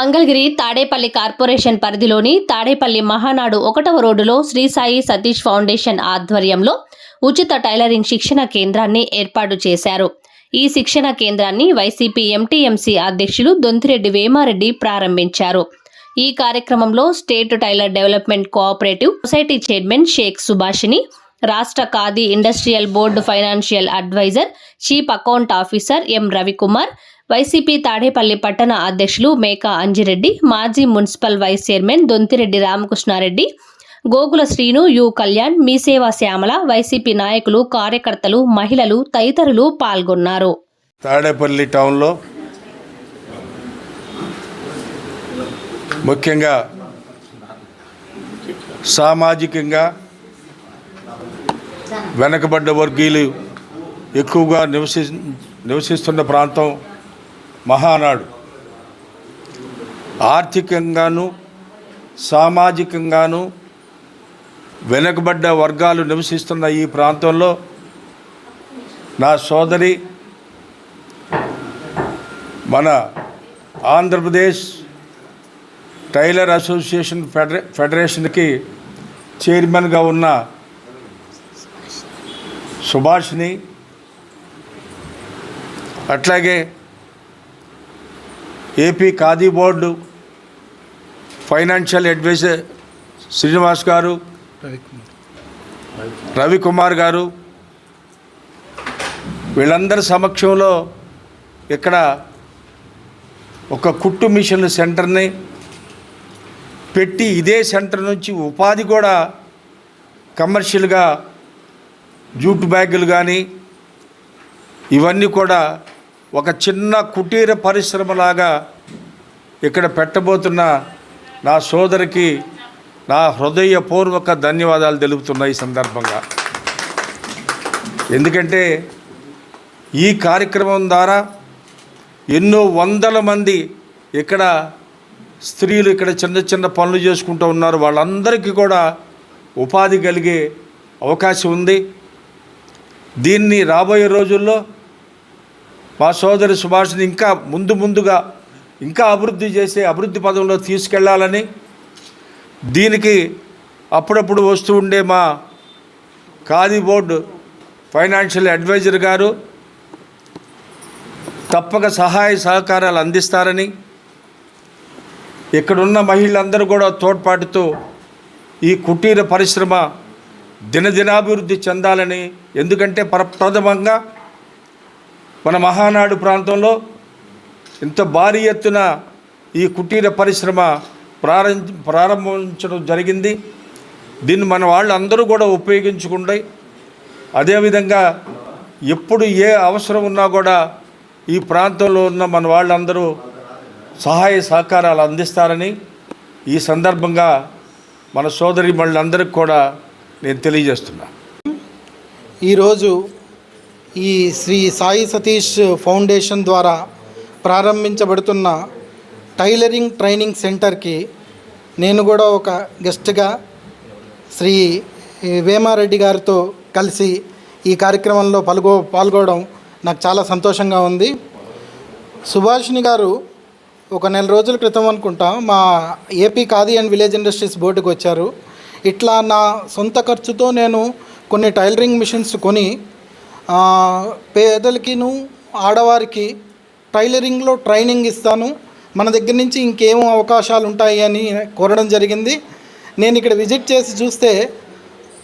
Mangalagiri Tadepalli corporation పరిధిలోని తాడేపల్లి మహానాడు ఒకటవ రోడ్డులో శ్రీ సాయి సతీష్ ఫౌండేషన్ ఆధ్వర్యంలో ఉచిత టైలరింగ్ శిక్షణ కేంద్రాన్ని ఏర్పాటు చేశారు. ఈ శిక్షణ కేంద్రాన్ని వైసీపీ ఎంటీఎంసీ అధ్యక్షులు దొంతిరెడ్డి వేమారెడ్డి ప్రారంభించారు. ఈ కార్యక్రమంలో state tailor development cooperative society chairman Sheikh Subhashini రాష్ట్ర Khadi industrial board financial advisor chief account officer M Ravikumar YCP Tadepalli పట్టణ అధ్యక్షులు మేకా అంజిరెడ్డి మాజీ municipal vice chairman Dontireddy Ramakrishnareddy Gokula Srinu U Kalyan MeeSeva Shyamala YCP నాయకులు కార్యకర్తలు మహిళలు తదితరులు పాల్గొన్నారు. తాడేపల్లి టౌన్లో ముఖ్యంగా సామాజికంగా వెనకబడ్డ వర్గీయులు ఎక్కువగా నివసి నివసిస్తున్న ప్రాంతం మహానాడు. ఆర్థికంగాను సామాజికంగాను వెనుకబడ్డ వర్గాలు నివసిస్తున్న ఈ ప్రాంతంలో నా సోదరి మన ఆంధ్రప్రదేశ్ టైలర్ అసోసియేషన్ ఫెడరే ఫెడరేషన్కి చైర్మన్గా ఉన్న సుభాష్ని అట్లాగే AP Khadi board financial advisor Srinivas garu Ravikumar garu వీళ్ళందరి సమక్షంలో ఇక్కడ ఒక కుట్టు మిషన్ సెంటర్ని పెట్టి ఇదే సెంటర్ నుంచి ఉపాధి కూడా కమర్షియల్గా జూట్ బ్యాగులు కానీ ఇవన్నీ కూడా ఒక చిన్న కుటీర పరిశ్రమలాగా ఇక్కడ పెట్టబోతున్న నా సోదరికి నా హృదయపూర్వక ధన్యవాదాలు తెలుపుతున్నాయి ఈ సందర్భంగా. ఎందుకంటే ఈ కార్యక్రమం ద్వారా ఎన్నో వందల మంది ఇక్కడ స్త్రీలు ఇక్కడ చిన్న చిన్న పనులు చేసుకుంటూ ఉన్నారు. వాళ్ళందరికీ కూడా ఉపాధి కలిగే అవకాశం ఉంది. దీన్ని రాబోయే రోజుల్లో మా సోదరి సుభాష్ని ఇంకా ముందు ముందుగా ఇంకా అభివృద్ధి చేసే అభివృద్ధి పదంలో తీసుకెళ్ళాలని దీనికి అప్పుడప్పుడు వస్తూ ఉండే మా ఖాదీ బోర్డు ఫైనాన్షియల్ అడ్వైజర్ గారు తప్పక సహాయ సహకారాలు అందిస్తారని ఇక్కడున్న మహిళలందరూ కూడా తోడ్పాటుతో ఈ కుటీర పరిశ్రమ దినదినాభివృద్ధి చెందాలని ఎందుకంటే ప్రప్రథమంగా మన మహానాడు ప్రాంతంలో ఇంత భారీ ఎత్తున ఈ కుటీర పరిశ్రమ ప్రారంభ ప్రారంభించడం జరిగింది. దీన్ని మన వాళ్ళు అందరూ కూడా ఉపయోగించుకుంటాయి అదేవిధంగా ఎప్పుడు ఏ అవసరం ఉన్నా కూడా ఈ ప్రాంతంలో ఉన్న మన వాళ్ళందరూ సహాయ సహకారాలు అందిస్తారని ఈ సందర్భంగా మన సోదరి మళ్ళందరికీ కూడా నేను తెలియజేస్తున్నా. ఈరోజు ఈ శ్రీ సాయి సతీష్ ఫౌండేషన్ ద్వారా ప్రారంభించబడుతున్న టైలరింగ్ ట్రైనింగ్ సెంటర్కి నేను కూడా ఒక గెస్ట్గా శ్రీ వేమారెడ్డి గారితో కలిసి ఈ కార్యక్రమంలో పాల్గొ పాల్గొనడం నాకు చాలా సంతోషంగా ఉంది. సుభాషిణి గారు ఒక నెల రోజుల క్రితం అనుకుంటా మా AP khadi and village industries బోర్డుకు వచ్చారు. ఇట్లా నా సొంత ఖర్చుతో నేను కొన్ని టైలరింగ్ మిషన్స్ కొని పేదలకిను ఆడవారికి టైలరింగ్లో ట్రైనింగ్ ఇస్తాను. మన దగ్గర నుంచి ఇంకేం అవకాశాలు ఉంటాయి అని కోరడం జరిగింది. నేను ఇక్కడ విజిట్ చేసి చూస్తే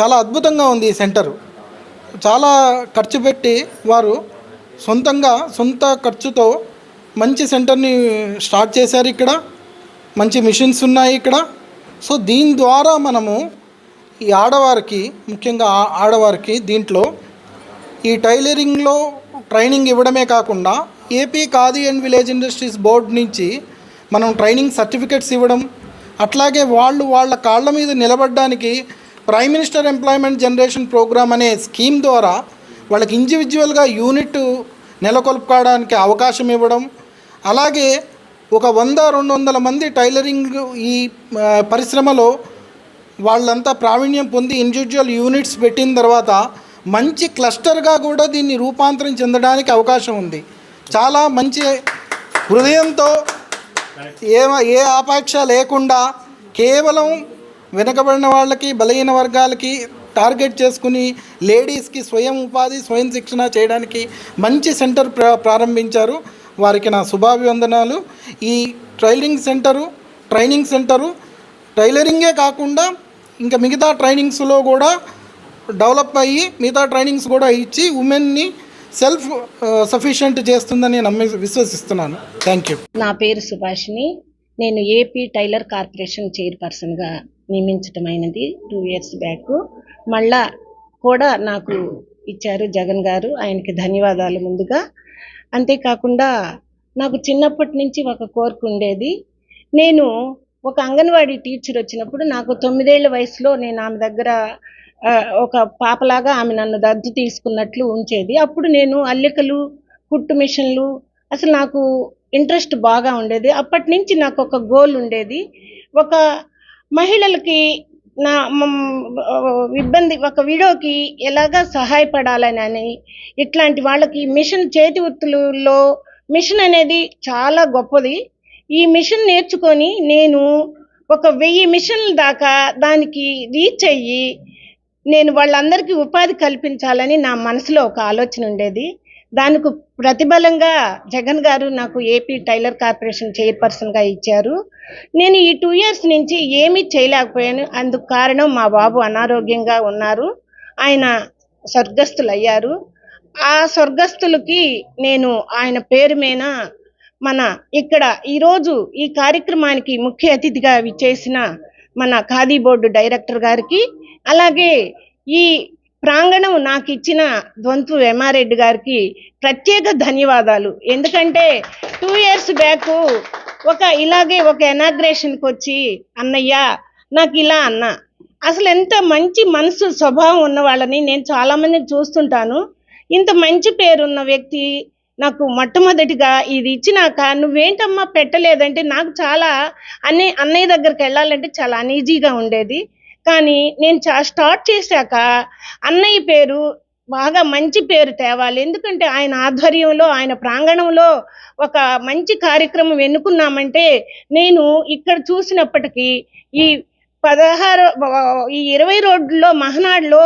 చాలా అద్భుతంగా ఉంది ఈ సెంటరు. చాలా ఖర్చు పెట్టి వారు సొంతంగా సొంత ఖర్చుతో మంచి సెంటర్ని స్టార్ట్ చేశారు ఇక్కడ. మంచి మిషన్స్ ఉన్నాయి ఇక్కడ. సో దీని ద్వారా మనము ఈ ఆడవారికి ముఖ్యంగా ఆ- ఆడవారికి దీంట్లో ఈ టైలరింగ్లో ట్రైనింగ్ ఇవ్వడమే కాకుండా AP khadi and village industries board నుంచి మనం ట్రైనింగ్ సర్టిఫికెట్స్ ఇవ్వడం అట్లాగే వాళ్ళు వాళ్ళ కాళ్ళ మీద నిలబడడానికి prime minister employment generation programme అనే స్కీమ్ ద్వారా వాళ్ళకి ఇండివిజువల్గా యూనిట్ నెలకొల్పుకోవడానికి అవకాశం ఇవ్వడం అలాగే ఒక వంద రెండు వందల మంది టైలరింగ్ ఈ పరిశ్రమలో వాళ్ళంతా ప్రావీణ్యం పొంది ఇండివిజువల్ యూనిట్స్ పెట్టిన తర్వాత మంచి క్లస్టర్గా కూడా దీన్ని రూపాంతరం చెందడానికి అవకాశం ఉంది. చాలా మంచి హృదయంతో ఏ ఏ ఆపేక్ష లేకుండా కేవలం వెనకబడిన వాళ్ళకి బలహీన వర్గాలకి టార్గెట్ చేసుకుని లేడీస్కి స్వయం ఉపాధి స్వయం శిక్షణ చేయడానికి మంచి సెంటర్ ప్ర ప్రారంభించారు. వారికి నా శుభాభివందనాలు. ఈ ట్రైలింగ్ సెంటరు ట్రైనింగ్ సెంటరు టైలరింగే కాకుండా ఇంకా మిగతా ట్రైనింగ్స్లో కూడా డెవలప్ అయ్యి మిగతా ట్రైనింగ్స్ కూడా ఇచ్చి ఉమెన్ని సెల్ఫ్ సఫిషియెంట్ చేస్తుందని నమ్మి విశ్వసిస్తున్నాను. Thank you. నా పేరు సుభాషిణి. నేను ఏపీ టైలర్ కార్పొరేషన్ చైర్పర్సన్గా నియమించటమైనది టూ ఇయర్స్ బ్యాక్. మళ్ళా కూడా నాకు ఇచ్చారు జగన్ గారు. ఆయనకి ధన్యవాదాలు ముందుగా. అంతేకాకుండా నాకు చిన్నప్పటి నుంచి ఒక కోరిక ఉండేది. నేను ఒక అంగన్వాడీ టీచర్ వచ్చినప్పుడు నాకు తొమ్మిదేళ్ళ వయసులో నేను ఆమె దగ్గర ఒక పాపలాగా ఆమె నన్ను దత్తు తీసుకున్నట్లు ఉంచేది. అప్పుడు నేను అల్లికలు కుట్టు మిషన్లు అసలు నాకు ఇంట్రెస్ట్ బాగా ఉండేది. అప్పటి నుంచి నాకు ఒక గోల్ ఉండేది. ఒక మహిళలకి నా ఇబ్బంది ఒక విడోకి ఎలాగా సహాయపడాలని అని ఇట్లాంటి వాళ్ళకి మిషన్ చేతి వృత్తులలో మిషన్ అనేది చాలా గొప్పది. ఈ మిషన్ నేర్చుకొని నేను ఒక వెయ్యి మిషన్ల దాకా దానికి రీచ్ అయ్యి నేను వాళ్ళందరికీ ఉపాధి కల్పించాలని నా మనసులో ఒక ఆలోచన ఉండేది. దానికి ప్రతిబలంగా జగన్ గారు నాకు ఏపీ టైలర్ కార్పొరేషన్ చైర్పర్సన్గా ఇచ్చారు. నేను ఈ టూ ఇయర్స్ నుంచి ఏమీ చేయలేకపోయాను. అందుకు కారణం మా బాబు అనారోగ్యంగా ఉన్నారు. ఆయన స్వర్గస్థులు అయ్యారు ఆ స్వర్గస్థులకి నేను ఆయన పేరు మీద మన ఇక్కడ ఈరోజు ఈ కార్యక్రమానికి ముఖ్య అతిథిగా విచ్చేసిన మన ఖాదీ బోర్డు డైరెక్టర్ గారికి అలాగే ఈ ప్రాంగణం నాకు ఇచ్చిన దొంతు ఎమ్మారెడ్డి గారికి ప్రత్యేక ధన్యవాదాలు. ఎందుకంటే టూ ఇయర్స్ బ్యాక్ ఒక ఇలాగే ఒక ఎనాగ్రేషన్కి వచ్చి అన్నయ్య నాకు ఇలా అన్న. అసలు ఎంత మంచి మనసు స్వభావం ఉన్న వాళ్ళని నేను చాలామందిని చూస్తుంటాను. ఇంత మంచి పేరున్న వ్యక్తి నాకు మొట్టమొదటిగా ఇది ఇచ్చినాక నువ్వేంటమ్మా పెట్టలేదంటే నాకు చాలా అన్నయ్య అన్నయ్య దగ్గరికి వెళ్ళాలంటే చాలా అనీజీగా ఉండేది. కానీ నేను చా స్టార్ట్ చేశాక అన్నయ్య పేరు బాగా మంచి పేరు తేవాలి. ఎందుకంటే ఆయన ఆధ్వర్యంలో ఆయన ప్రాంగణంలో ఒక మంచి కార్యక్రమం ఎన్నుకున్నామంటే నేను ఇక్కడ చూసినప్పటికీ ఈ పదహారు ఈ ఇరవై రోడ్లో మహనాడులో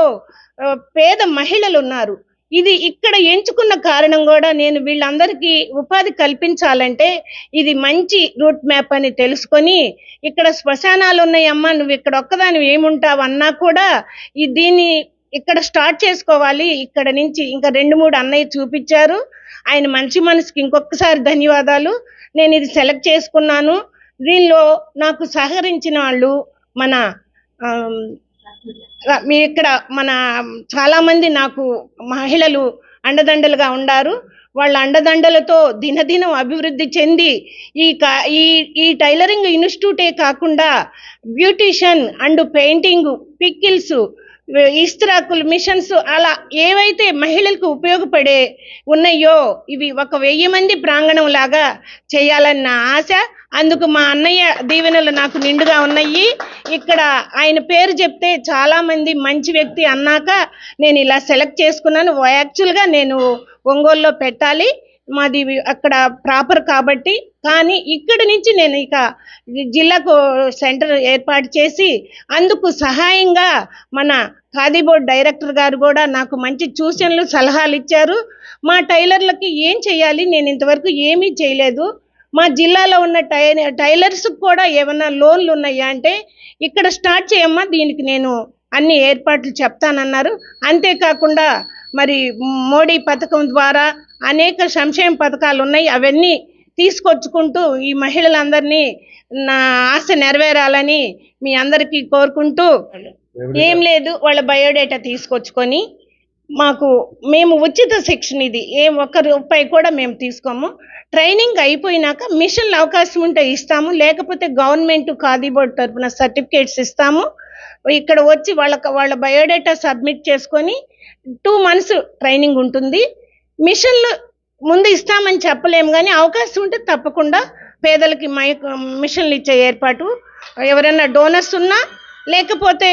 పేద మహిళలు ఉన్నారు. ఇది ఇక్కడ ఎంచుకున్న కారణం కూడా నేను వీళ్ళందరికీ ఉపాధి కల్పించాలంటే ఇది మంచి రూట్ మ్యాప్ అని తెలుసుకొని ఇక్కడ శ్మశానాలు ఉన్నాయమ్మా నువ్వు ఇక్కడ ఒక్కదాని ఏముంటావన్నా కూడా ఈ దీన్ని ఇక్కడ స్టార్ట్ చేసుకోవాలి. ఇక్కడ నుంచి ఇంకా రెండు మూడు అన్నయ్య చూపించారు. ఆయన మంచి మనసుకి ఇంకొకసారి ధన్యవాదాలు. నేను ఇది సెలెక్ట్ చేసుకున్నాను. దీనిలో నాకు సహకరించిన వాళ్ళు మన మీ ఇక్కడ మన చాలామంది నాకు మహిళలు అండదండలుగా ఉండారు. వాళ్ళ అండదండలతో దినదినం అభివృద్ధి చెంది ఈ కా ఈ ఈ టైలరింగ్ ఇన్స్టిట్యూటే కాకుండా బ్యూటిషన్ అండ్ పెయింటింగ్ పిక్కిల్స్ ఇస్త్రాకులు మిషన్స్ అలా ఏవైతే మహిళలకు ఉపయోగపడే ఉన్నాయో ఇవి ఒక వెయ్యి మంది ప్రాంగణం లాగా చేయాలన్న ఆశ అందుకు మా అన్నయ్య దీవెనలు నాకు నిండుగా ఉన్నాయి. ఇక్కడ ఆయన పేరు చెప్తే చాలామంది మంచి వ్యక్తి అన్నాక నేను ఇలా సెలెక్ట్ చేసుకున్నాను. యాక్చువల్గా నేను ఒంగోలులో పెట్టాలి. మాది అక్కడ ప్రాపర్ కాబట్టి కానీ ఇక్కడి నుంచి నేను ఇక జిల్లాకు సెంటర్ ఏర్పాటు చేసి అందుకు సహాయంగా మన ఖాదీ బోర్డు డైరెక్టర్ గారు కూడా నాకు మంచి సూచనలు సలహాలు ఇచ్చారు. మా టైలర్లకి ఏం చేయాలి నేను ఇంతవరకు ఏమీ చేయలేదు. మా జిల్లాలో ఉన్న టై టైలర్స్కి కూడా ఏమన్నా లోన్లు ఉన్నాయా అంటే ఇక్కడ స్టార్ట్ చేయమ్మా దీనికి నేను అన్ని ఏర్పాట్లు చెప్తానన్నారు. అంతేకాకుండా మరి మోడీ పథకం ద్వారా అనేక సంక్షేమ పథకాలు ఉన్నాయి. అవన్నీ తీసుకొచ్చుకుంటూ ఈ మహిళలందరినీ నా ఆశ నెరవేరాలని మీ అందరికీ కోరుకుంటూ ఏం లేదు వాళ్ళ బయోడేటా తీసుకొచ్చుకొని మాకు మేము ఉచిత శిక్షణ ఇది. ఏం ఒక్క రూపాయి కూడా మేము తీసుకోము. ట్రైనింగ్ అయిపోయినాక మిషన్లు అవకాశం ఉంటే ఇస్తాము. లేకపోతే గవర్నమెంట్ ఖాదీ బోర్డు తరఫున సర్టిఫికేట్స్ ఇస్తాము. ఇక్కడ వచ్చి వాళ్ళకి వాళ్ళ బయోడేటా సబ్మిట్ చేసుకొని టూ మంత్స్ ట్రైనింగ్ ఉంటుంది. మిషన్లు ముందు ఇస్తామని చెప్పలేము కానీ అవకాశం ఉంటే తప్పకుండా పేదలకి మై మిషన్లు ఇచ్చే ఏర్పాటు. ఎవరైనా డోనర్స్ ఉన్నా లేకపోతే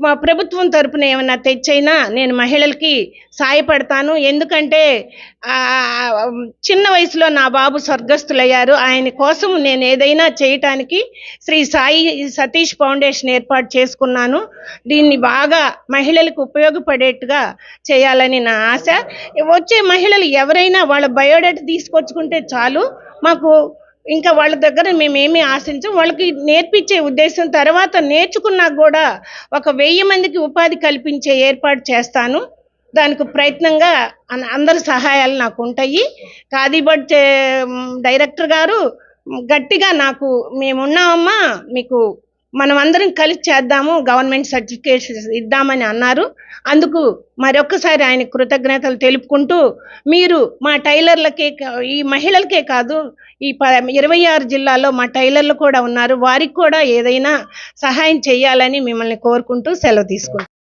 మా ప్రభుత్వం తరపున ఏమైనా తెచ్చైనా నేను మహిళలకి సాయపడతాను. ఎందుకంటే చిన్న వయసులో నా బాబు స్వర్గస్థులయ్యారు. ఆయన కోసం నేను ఏదైనా చేయటానికి శ్రీ సాయి సతీష్ ఫౌండేషన్ ఏర్పాటు చేసుకున్నాను. దీన్ని బాగా మహిళలకు ఉపయోగపడేట్టుగా చేయాలని నా ఆశ. వచ్చే మహిళలు ఎవరైనా వాళ్ళ బయోడేటా తీసుకొచ్చుకుంటే చాలు. మాకు ఇంకా వాళ్ళ దగ్గర మేమేమి ఆశించం. వాళ్ళకి నేర్పించే ఉద్దేశం తర్వాత నేర్చుకున్నా కూడా ఒక వెయ్యి మందికి ఉపాధి కల్పించే ఏర్పాటు చేస్తాను. దానికి ప్రయత్నంగా అన్- అందరి సహాయాలు నాకు ఉంటాయి. కాదీబడ్ చే- డైరెక్టర్ గారు గట్టిగా నాకు మేమున్నామమ్మా మీకు మనం అందరం కలిసి చేద్దాము గవర్నమెంట్ సర్టిఫికేషన్ ఇద్దామని అన్నారు. అందుకు మరొకసారి ఆయన కృతజ్ఞతలు తెలుపుకుంటూ మీరు మా టైలర్లకే ఈ మహిళలకే కాదు ఈ ప ఇరవై ఆరు జిల్లాలో మా టైలర్లు కూడా ఉన్నారు. వారికి కూడా ఏదైనా సహాయం చేయాలని మిమ్మల్ని కోరుకుంటూ సెలవు తీసుకుంటాం